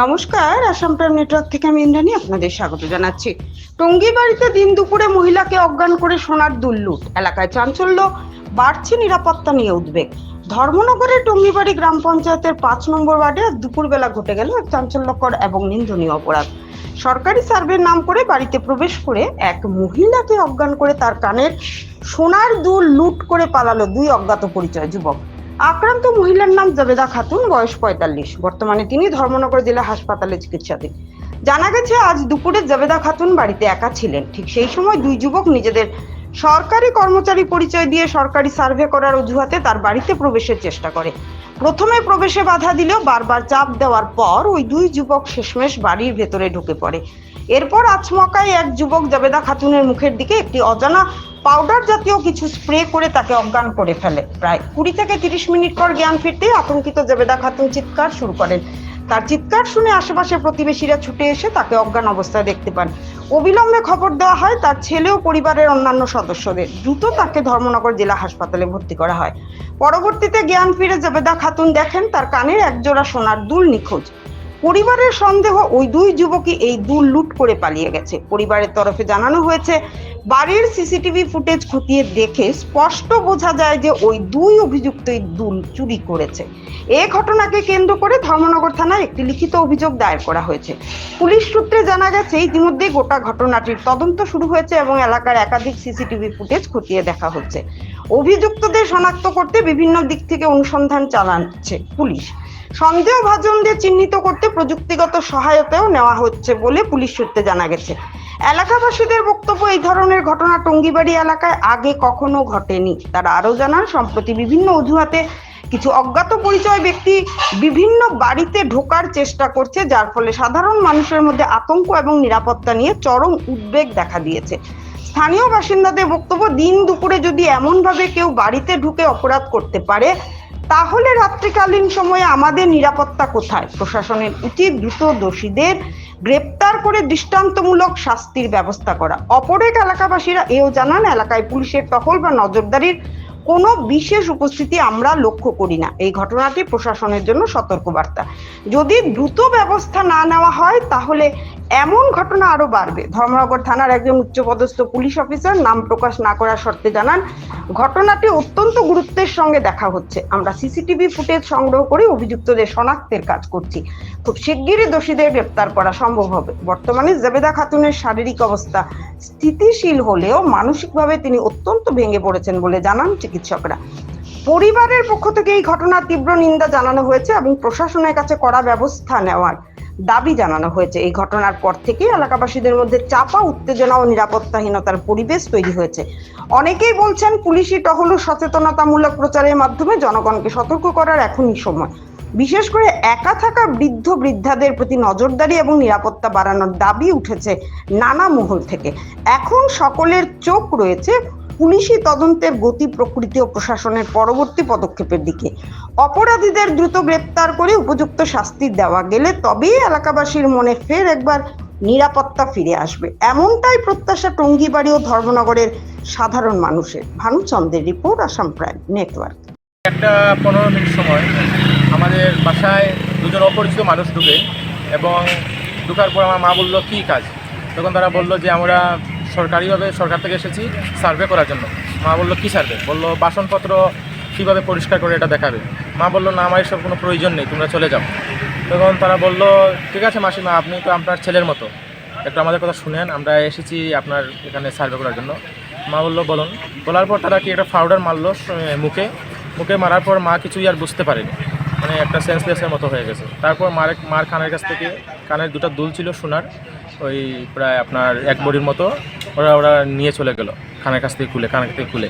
নমস্কার, Assam prime network থেকে আমি ইন্দ্রাণী আপনাদের স্বাগত জানাচ্ছি। টঙ্গী বাড়িতে দিন দুপুরে মহিলাকে অজ্ঞান করে সোনার দুল্লুট এলাকায় চাঞ্চল্য, বাড়ছে নিরাপত্তা নিয়ে উদ্বেগ। ধর্মনগরের টঙ্গিবাড়ি গ্রাম পঞ্চায়েতের পাঁচ নম্বর ওয়ার্ডে দুপুরবেলা ঘটে গেল এক চাঞ্চল্যকর এবং নিন্দনীয় অপরাধ। সরকারি সার্ভের নাম করে বাড়িতে প্রবেশ করে এক মহিলাকে অজ্ঞান করে তার কানের সোনার দুল লুট করে পালালো দুই অজ্ঞাত পরিচয় যুবক। আক্রান্ত মহিলার নাম জবেদা খাতুন, বয়স পঁয়তাল্লিশ। বর্তমানে তিনি ধর্মনগর জেলা হাসপাতালে চিকিৎসাধীন। জানা গেছে, আজ দুপুরে জবেদা খাতুন বাড়িতে একা ছিলেন। ঠিক সেই সময় দুই যুবক নিজেদের সরকারি কর্মচারী পরিচয় দিয়ে সরকারি সার্ভে করার অজুহাতে তার বাড়িতে প্রবেশের চেষ্টা করে। প্রথমে প্রবেশে বাধা দিলেও বারবার চাপ দেওয়ার পর ওই দুই যুবক শেষমেশ বাড়ির ভেতরে ঢুকে পড়ে। এরপর আচমকায় এক যুবক জবেদা খাতুনের মুখের দিকে একটি অজানা পাউডার জাতীয় কিছু স্প্রে করে তাকে অজ্ঞান করে ফেলে। প্রায় কুড়ি থেকে তিরিশ মিনিট পর জ্ঞান ফিরতে আতঙ্কিত জবেদা খাতুন চিৎকার শুরু করেন। তার চিৎকার শুনে আশেপাশের প্রতিবেশীরা ছুটে এসে তাকে অজ্ঞান অবস্থায় দেখতে পান। অবিলম্বে খবর দেওয়া হয়, তার ছেলে ও পরিবারের অন্যান্য সদস্যদের। দ্রুত তাকে ধর্মনগর জেলা হাসপাতালে ভর্তি করা হয়। পরবর্তীতে জ্ঞান ফিরে জবেদা খাতুন দেখেন, তার কানের একজোড়া সোনার দুল নিখোঁজ। পরিবারের সন্দেহ ওই দুই যুবকই এই দুল লুট করে পালিয়ে গেছে। পরিবারের তরফে জানানো হয়েছে, বাড়ির সিসিটিভি ফুটেজ খতিয়ে দেখে স্পষ্ট বোঝা যায় যে ওই দুই অভিযুক্ত এই দুল চুরি করেছে। এ ঘটনাকে কেন্দ্র করে ধর্মনগর থানায় একটি লিখিত অভিযোগ দায়ের করা হয়েছে। পুলিশ সূত্রে জানা গেছে, ইতিমধ্যে গোটা ঘটনাটির তদন্ত শুরু হয়েছে এবং এলাকার একাধিক সিসিটিভি ফুটেজ খতিয়ে দেখা হচ্ছে। অভিযুক্তদের শনাক্ত করতে বিভিন্ন দিক থেকে অনুসন্ধান চালাচ্ছে পুলিশ। সন্দেহভাজনদের চিহ্নিত করতে প্রযুক্তিগত সহায়তাও নেওয়া হচ্ছে বলে পুলিশ সূত্রে জানা গেছে। এলাকাবাসীদের বক্তব্য, এই ধরনের ঘটনা টঙ্গিবাড়ি এলাকায় আগে কখনো ঘটেনি। তারা আরও জানান, সম্প্রতি বিভিন্ন অজুহাতে কিছু অজ্ঞাত পরিচয় ব্যক্তি বিভিন্ন বাড়িতে ঢোকার চেষ্টা করছে, যার ফলে সাধারণ মানুষের মধ্যে আতঙ্ক এবং নিরাপত্তা নিয়ে চরম উদ্বেগ দেখা দিয়েছে। স্থানীয় বাসিন্দাদের বক্তব্য, দিন দুপুরে যদি এমনভাবে কেউ বাড়িতে ঢুকে অপরাধ করতে পারে তাহলে রাত্রিকালীন সময়ে আমাদের নিরাপত্তা কোথায়? প্রশাসনের উচিত দ্রুত দোষীদের গ্রেপ্তার করে দৃষ্টান্তমূলক শাস্তির ব্যবস্থা করা। অপর এক এলাকাবাসীরা এও জানান, এলাকায় পুলিশের টহল বা নজরদারির কোনো বিশেষ উপস্থিতি আমরা লক্ষ্য করি না। এই ঘটনাটি প্রশাসনের জন্য সতর্কবার্তা। যদি দ্রুত ব্যবস্থা না নেওয়া হয়, তাহলে এমন ঘটনা আরও বাড়বে। ধর্মনগর থানার একজন উচ্চপদস্থ পুলিশ অফিসার নাম প্রকাশ না করার শর্তে জানান, ঘটনাটি অত্যন্ত গুরুত্বের সঙ্গে দেখা হচ্ছে। আমরা সিসিটিভি ফুটেজ সংগ্রহ করে অভিযুক্তদের শনাক্তের কাজ করছি। খুব শিগগিরই দোষীদের গ্রেপ্তার করা সম্ভব হবে। বর্তমানে জবেদা খাতুনের শারীরিক অবস্থা স্থিতিশীল হলেও মানসিকভাবে তিনি অত্যন্ত ভেঙে পড়েছেন বলে জানান চিকিৎসকরা। পরিবারের পক্ষ থেকে এই ঘটনার তীব্র নিন্দা জানানো হয়েছে এবং প্রশাসনের কাছে কড়া ব্যবস্থা নেওয়ার দাবি জানানো হয়েছে। এই ঘটনার পর থেকে এলাকাবাসীদের মধ্যে চাপা, উত্তেজনা ও নিরাপত্তাহীনতার পরিবেশ তৈরি হয়েছে। অনেকেই বলছেন পুলিশি টহল ও সচেতনতামূলক প্রচারের মাধ্যমে জনগণকে সতর্ক করার এখনই সময়। বিশেষ করে একা থাকা বৃদ্ধ বৃদ্ধাদের প্রতি নজরদারি এবং নিরাপত্তা বাড়ানোর দাবি উঠেছে নানা মহল থেকে। এখন সকলের চোখ রয়েছে পুলিশি তদন্তের গতি প্রকৃতি ও প্রশাসনের পরবর্তী পদক্ষেপের দিকে। অপরাধীদের দ্রুত গ্রেপ্তার করে উপযুক্ত শাস্তি দেওয়া গেলে তবেই এলাকাবাসীর মনে ফের একবার নিরাপত্তা ফিরে আসবে। এমনটাই প্রত্যাশা টঙ্গিবাড়ি ও ধর্মনগরের সাধারণ মানুষের। ভানুচন্দ্রের রিপোর্ট, আসাম প্রাইম নেটওয়ার্ক। একটা পনেরো মিনিট সময় আমাদের বাসায় দুজন অপরিচিত মানুষ ঢুকে এবং ঢুকার পর আমার মা বলল, কী কাজ? তখন তারা বলল যে, আমরা সরকারিভাবে সরকার থেকে এসেছি সার্ভে করার জন্য। মা বলল, কী সার্ভে? বলল, বাসনপত্র কীভাবে পরিষ্কার করে এটা দেখাবে? মা বলল, না, আমার এসব কোনো প্রয়োজন নেই, তোমরা চলে যাও। তখন তারা বলল, ঠিক আছে মাসিমা, আপনি তো আপনার ছেলের মতো। একটু আমাদের কথা শুনেন, আমরা এসেছি আপনার এখানে সার্ভে করার জন্য। মা বলল, বলুন। বলার পর তারা কি একটা পাউডার মারলো মুখে। মুখে মারার পর মা কিছুই আর বুঝতে পারেনি। মানে একটা সেন্সলেসের মতো হয়ে গেছে। তারপর মার মার কানের কাছ থেকে, কানের দুটো দুল ছিল সোনার। ওই প্রায় আপনার এক বড়ির মতো ওরা ওরা নিয়ে চলে গেল কানের কাছ থেকে খুলে কানের থেকে খুলে।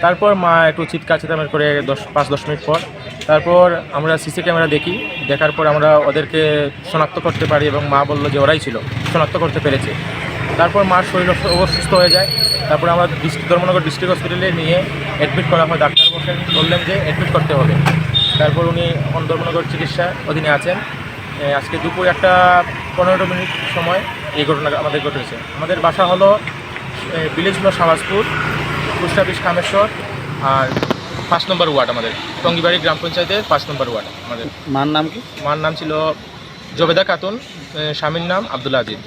তারপর মা একটু চিৎকার চিৎকার করে দশ, পাঁচ, দশ মিনিট পর, তারপর আমরা সিসি ক্যামেরা দেখি, দেখার পর আমরা ওদেরকে শনাক্ত করতে পারি এবং মা বলল যে ওরাই ছিল, শনাক্ত করতে পেরেছে। তারপর মার শরীর অস- অসুস্থ হয়ে যায়। তারপর আমরা ডিস্ট্রিক্ট ধর্মনগর ডিস্ট্রিক্ট হসপিটালে নিয়ে অ্যাডমিট করা হয়, ডাক্তার বসেন বললেন যে অ্যাডমিট করতে হবে। তারপর উনি ধর্মনগর চিকিৎসা অধীনে আছেন। আজকে দুপুর একটা পনেরো মিনিট সময় এই ঘটনা আমাদের ঘটেছে। আমাদের বাসা হলো ভিলেজ হলো সামাজপুর পোস্ট অফিস কামেশ্বর আর পাঁচ নম্বর ওয়ার্ড আমাদের। টঙ্গিবাড়ি গ্রাম পঞ্চায়েতের পাঁচ নম্বর ওয়ার্ড আমাদের। মার নাম কি? মার নাম ছিল জবেদা খাতুন স্বামীর নাম আবদুল্লা আজিজ।